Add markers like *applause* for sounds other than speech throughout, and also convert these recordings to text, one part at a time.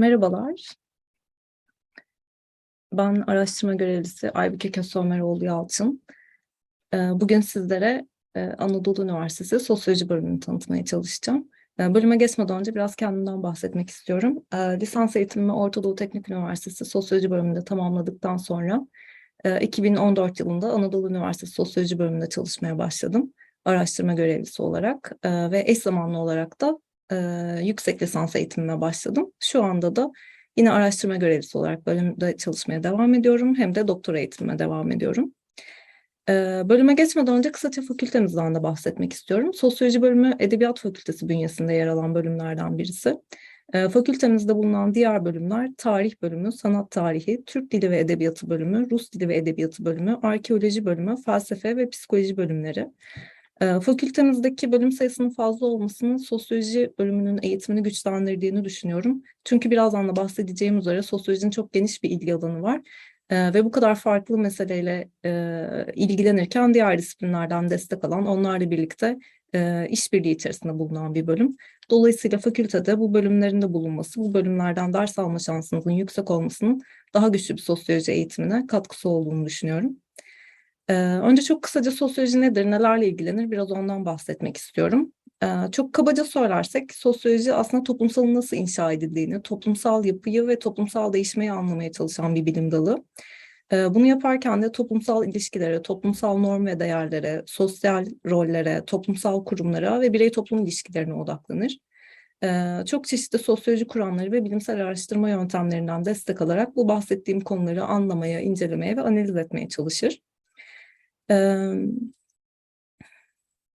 Merhabalar. Ben araştırma görevlisi Aybüke Köseömeroğlu Yalçın. Ee, Bugün sizlere e, Anadolu Üniversitesi Sosyoloji bölümünü tanıtmaya çalışacağım. Ee, Bölüme geçmeden önce biraz kendimden bahsetmek istiyorum. Ee, Lisans eğitimimi Orta Doğu Teknik Üniversitesi Sosyoloji bölümünde tamamladıktan sonra e, 2014 yılında Anadolu Üniversitesi Sosyoloji bölümünde çalışmaya başladım. Araştırma görevlisi olarak e, ve eş zamanlı olarak da e, yüksek lisans eğitimime başladım. Şu anda da yine araştırma görevlisi olarak bölümde çalışmaya devam ediyorum. Hem de doktora eğitimime devam ediyorum. E, bölüme geçmeden önce kısaca fakültemizden de bahsetmek istiyorum. Sosyoloji bölümü Edebiyat Fakültesi bünyesinde yer alan bölümlerden birisi. Fakültemizde bulunan diğer bölümler tarih bölümü, sanat tarihi, Türk dili ve edebiyatı bölümü, Rus dili ve edebiyatı bölümü, arkeoloji bölümü, felsefe ve psikoloji bölümleri. E, fakültemizdeki bölüm sayısının fazla olmasının sosyoloji bölümünün eğitimini güçlendirdiğini düşünüyorum. Çünkü birazdan da bahsedeceğim üzere sosyolojinin çok geniş bir ilgi alanı var. E, ve bu kadar farklı meseleyle e, ilgilenirken diğer disiplinlerden destek alan, onlarla birlikte e, işbirliği içerisinde bulunan bir bölüm. Dolayısıyla fakültede bu bölümlerin de bulunması, bu bölümlerden ders alma şansınızın yüksek olmasının daha güçlü bir sosyoloji eğitimine katkısı olduğunu düşünüyorum. Ee, önce çok kısaca sosyoloji nedir, nelerle ilgilenir biraz ondan bahsetmek istiyorum. Ee, çok kabaca söylersek sosyoloji aslında toplumsalın nasıl inşa edildiğini, toplumsal yapıyı ve toplumsal değişmeyi anlamaya çalışan bir bilim dalı. Ee, bunu yaparken de toplumsal ilişkilere, toplumsal norm ve değerlere, sosyal rollere, toplumsal kurumlara ve birey toplum ilişkilerine odaklanır. Çok çeşitli sosyoloji kuramları ve bilimsel araştırma yöntemlerinden destek alarak bu bahsettiğim konuları anlamaya, incelemeye ve analiz etmeye çalışır.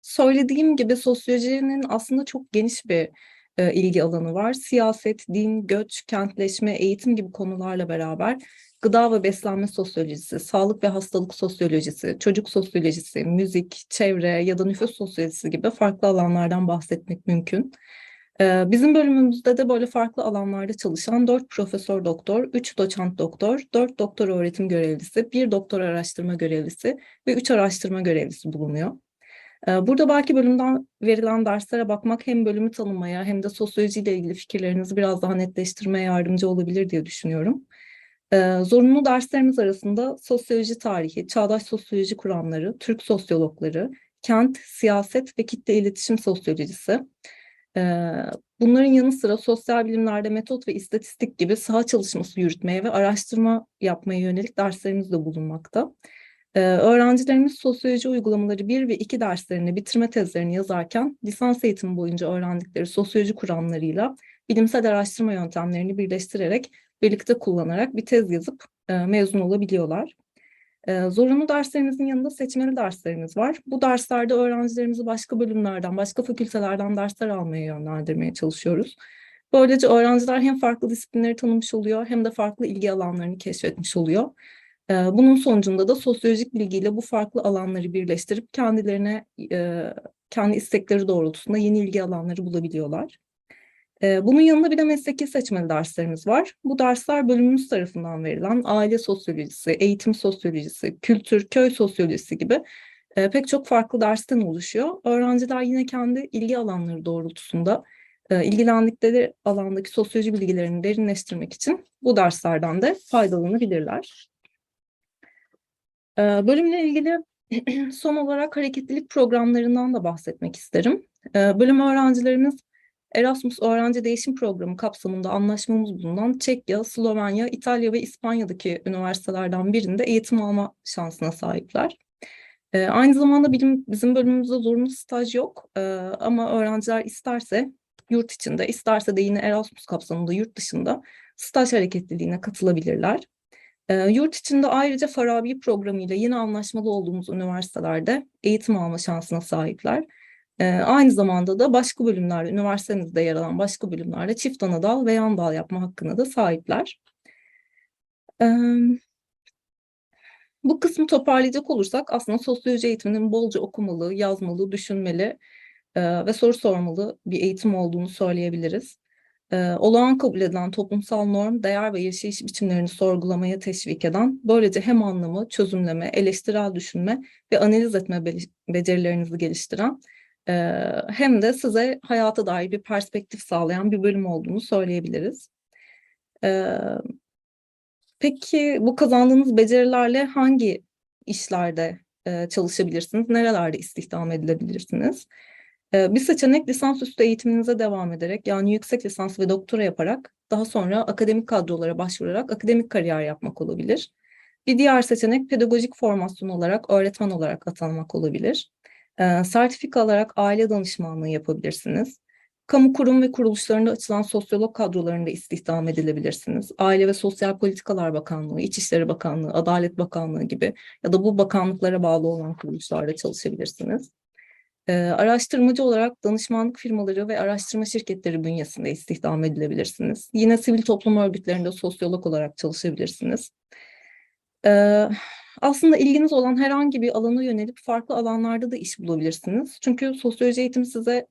Söylediğim gibi sosyolojinin aslında çok geniş bir e, ilgi alanı var. Siyaset, din, göç, kentleşme, eğitim gibi konularla beraber gıda ve beslenme sosyolojisi, sağlık ve hastalık sosyolojisi, çocuk sosyolojisi, müzik, çevre ya da nüfus sosyolojisi gibi farklı alanlardan bahsetmek mümkün. Bizim bölümümüzde de böyle farklı alanlarda çalışan 4 profesör doktor, 3 doçent doktor, 4 doktor öğretim görevlisi, 1 doktor araştırma görevlisi ve 3 araştırma görevlisi bulunuyor. Burada belki bölümden verilen derslere bakmak hem bölümü tanımaya hem de sosyolojiyle ilgili fikirlerinizi biraz daha netleştirmeye yardımcı olabilir diye düşünüyorum. Zorunlu derslerimiz arasında sosyoloji tarihi, çağdaş sosyoloji kuramları, Türk sosyologları, kent, siyaset ve kitle iletişim sosyolojisi, Bunların yanı sıra sosyal bilimlerde metot ve istatistik gibi saha çalışması yürütmeye ve araştırma yapmaya yönelik derslerimiz de bulunmakta. Öğrencilerimiz sosyoloji uygulamaları 1 ve 2 derslerini bitirme tezlerini yazarken lisans eğitimi boyunca öğrendikleri sosyoloji kuramlarıyla bilimsel araştırma yöntemlerini birleştirerek birlikte kullanarak bir tez yazıp mezun olabiliyorlar. Zorunlu derslerimizin yanında seçmeli derslerimiz var. Bu derslerde öğrencilerimizi başka bölümlerden, başka fakültelerden dersler almaya yönlendirmeye çalışıyoruz. Böylece öğrenciler hem farklı disiplinleri tanımış oluyor hem de farklı ilgi alanlarını keşfetmiş oluyor. Bunun sonucunda da sosyolojik bilgiyle bu farklı alanları birleştirip kendilerine kendi istekleri doğrultusunda yeni ilgi alanları bulabiliyorlar. Ee, bunun yanında bir de mesleki seçmeli derslerimiz var. Bu dersler bölümümüz tarafından verilen aile sosyolojisi, eğitim sosyolojisi, kültür, köy sosyolojisi gibi e, pek çok farklı dersten oluşuyor. Öğrenciler yine kendi ilgi alanları doğrultusunda e, ilgilendikleri alandaki sosyoloji bilgilerini derinleştirmek için bu derslerden de faydalanabilirler. E, bölümle ilgili *clears throat* son olarak hareketlilik programlarından da bahsetmek isterim. Bölüm öğrencilerimiz Erasmus Öğrenci Değişim Programı kapsamında anlaşmamız bulunan Çekya, Slovenya, İtalya ve İspanya'daki üniversitelerden birinde eğitim alma şansına sahipler. Ee, aynı zamanda bilim, bizim bölümümüzde zorunlu staj yok ee, ama öğrenciler isterse yurt içinde, isterse de yine Erasmus kapsamında yurt dışında staj hareketliliğine katılabilirler. Ee, yurt içinde ayrıca Farabi programıyla yine anlaşmalı olduğumuz üniversitelerde eğitim alma şansına sahipler. E, aynı zamanda da başka bölümlerde, üniversitemizde yer alan başka bölümlerde çift ana dal ve yan dal yapma hakkına da sahipler. E, bu kısmı toparlayacak olursak aslında sosyoloji eğitiminin bolca okumalı, yazmalı, düşünmeli e, ve soru sormalı bir eğitim olduğunu söyleyebiliriz. E, olağan kabul edilen toplumsal norm, değer ve yaşayış biçimlerini sorgulamaya teşvik eden, böylece hem anlamı, çözümleme, eleştirel düşünme ve analiz etme becerilerinizi geliştiren hem de size hayata dair bir perspektif sağlayan bir bölüm olduğunu söyleyebiliriz. Peki bu kazandığınız becerilerle hangi işlerde çalışabilirsiniz? Nerelerde istihdam edilebilirsiniz? Bir seçenek lisansüstü eğitiminize devam ederek yani yüksek lisans ve doktora yaparak daha sonra akademik kadrolara başvurarak akademik kariyer yapmak olabilir. Bir diğer seçenek pedagojik formasyon olarak öğretmen olarak atanmak olabilir. Ee, sertifika olarak aile danışmanlığı yapabilirsiniz. Kamu kurum ve kuruluşlarında açılan sosyolog kadrolarında istihdam edilebilirsiniz. Aile ve Sosyal Politikalar Bakanlığı, İçişleri Bakanlığı, Adalet Bakanlığı gibi ya da bu bakanlıklara bağlı olan kuruluşlarda çalışabilirsiniz. Ee, araştırmacı olarak danışmanlık firmaları ve araştırma şirketleri bünyesinde istihdam edilebilirsiniz. Yine sivil toplum örgütlerinde sosyolog olarak çalışabilirsiniz. Ee, aslında ilginiz olan herhangi bir alana yönelip farklı alanlarda da iş bulabilirsiniz. Çünkü sosyoloji eğitimi size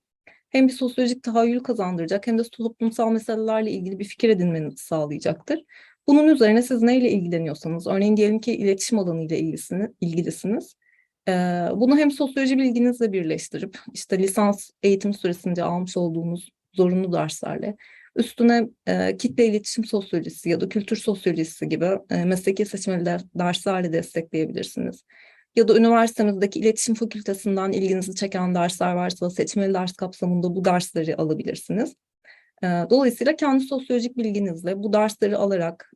hem bir sosyolojik tahayyül kazandıracak hem de toplumsal meselelerle ilgili bir fikir edinmenizi sağlayacaktır. Bunun üzerine siz neyle ilgileniyorsanız, örneğin diyelim ki iletişim alanıyla ilgisini, ilgilisiniz. Ee, bunu hem sosyoloji bilginizle birleştirip, işte lisans eğitim süresince almış olduğunuz zorunlu derslerle, üstüne e, kitle iletişim sosyolojisi ya da kültür sosyolojisi gibi e, mesleki seçmeli derslerle destekleyebilirsiniz ya da üniversitemizdeki iletişim fakültesinden ilginizi çeken dersler varsa seçmeli ders kapsamında bu dersleri alabilirsiniz. Dolayısıyla kendi sosyolojik bilginizle bu dersleri alarak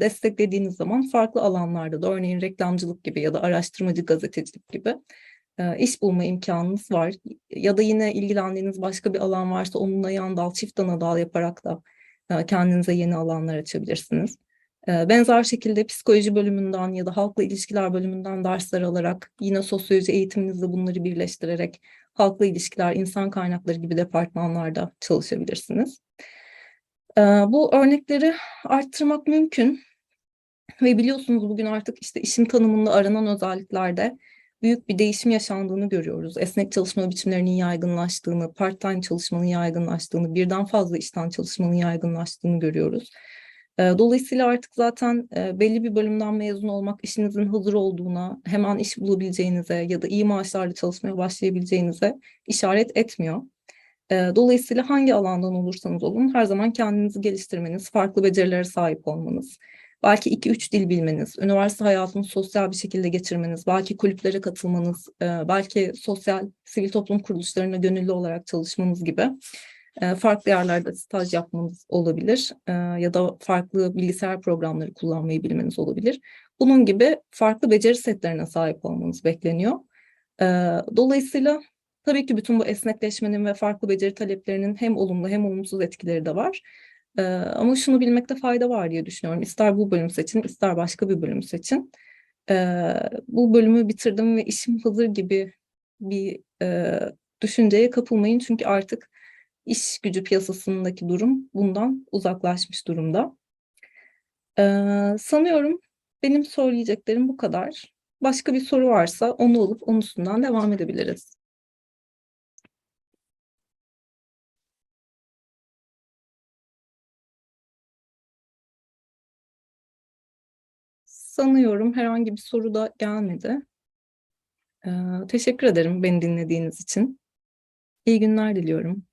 desteklediğiniz zaman farklı alanlarda da örneğin reklamcılık gibi ya da araştırmacı gazetecilik gibi iş bulma imkanınız var. Ya da yine ilgilendiğiniz başka bir alan varsa onunla yan dal, çift ana dal yaparak da kendinize yeni alanlar açabilirsiniz. Benzer şekilde psikoloji bölümünden ya da halkla ilişkiler bölümünden dersler alarak yine sosyoloji eğitiminizle bunları birleştirerek halkla ilişkiler, insan kaynakları gibi departmanlarda çalışabilirsiniz. Bu örnekleri arttırmak mümkün ve biliyorsunuz bugün artık işte işin tanımında aranan özelliklerde büyük bir değişim yaşandığını görüyoruz. Esnek çalışma biçimlerinin yaygınlaştığını, part-time çalışmanın yaygınlaştığını, birden fazla işten çalışmanın yaygınlaştığını görüyoruz. Dolayısıyla artık zaten belli bir bölümden mezun olmak işinizin hazır olduğuna, hemen iş bulabileceğinize ya da iyi maaşlarla çalışmaya başlayabileceğinize işaret etmiyor. Dolayısıyla hangi alandan olursanız olun her zaman kendinizi geliştirmeniz, farklı becerilere sahip olmanız, belki iki üç dil bilmeniz, üniversite hayatını sosyal bir şekilde geçirmeniz, belki kulüplere katılmanız, belki sosyal sivil toplum kuruluşlarına gönüllü olarak çalışmanız gibi farklı yerlerde staj yapmanız olabilir ya da farklı bilgisayar programları kullanmayı bilmeniz olabilir. Bunun gibi farklı beceri setlerine sahip olmanız bekleniyor. Dolayısıyla tabii ki bütün bu esnekleşmenin ve farklı beceri taleplerinin hem olumlu hem olumsuz etkileri de var. Ama şunu bilmekte fayda var diye düşünüyorum. İster bu bölüm seçin, ister başka bir bölüm seçin. Bu bölümü bitirdim ve işim hazır gibi bir düşünceye kapılmayın. Çünkü artık iş gücü piyasasındaki durum bundan uzaklaşmış durumda. Sanıyorum benim söyleyeceklerim bu kadar. Başka bir soru varsa onu alıp onun üstünden devam edebiliriz. Sanıyorum herhangi bir soru da gelmedi. Ee, teşekkür ederim beni dinlediğiniz için. İyi günler diliyorum.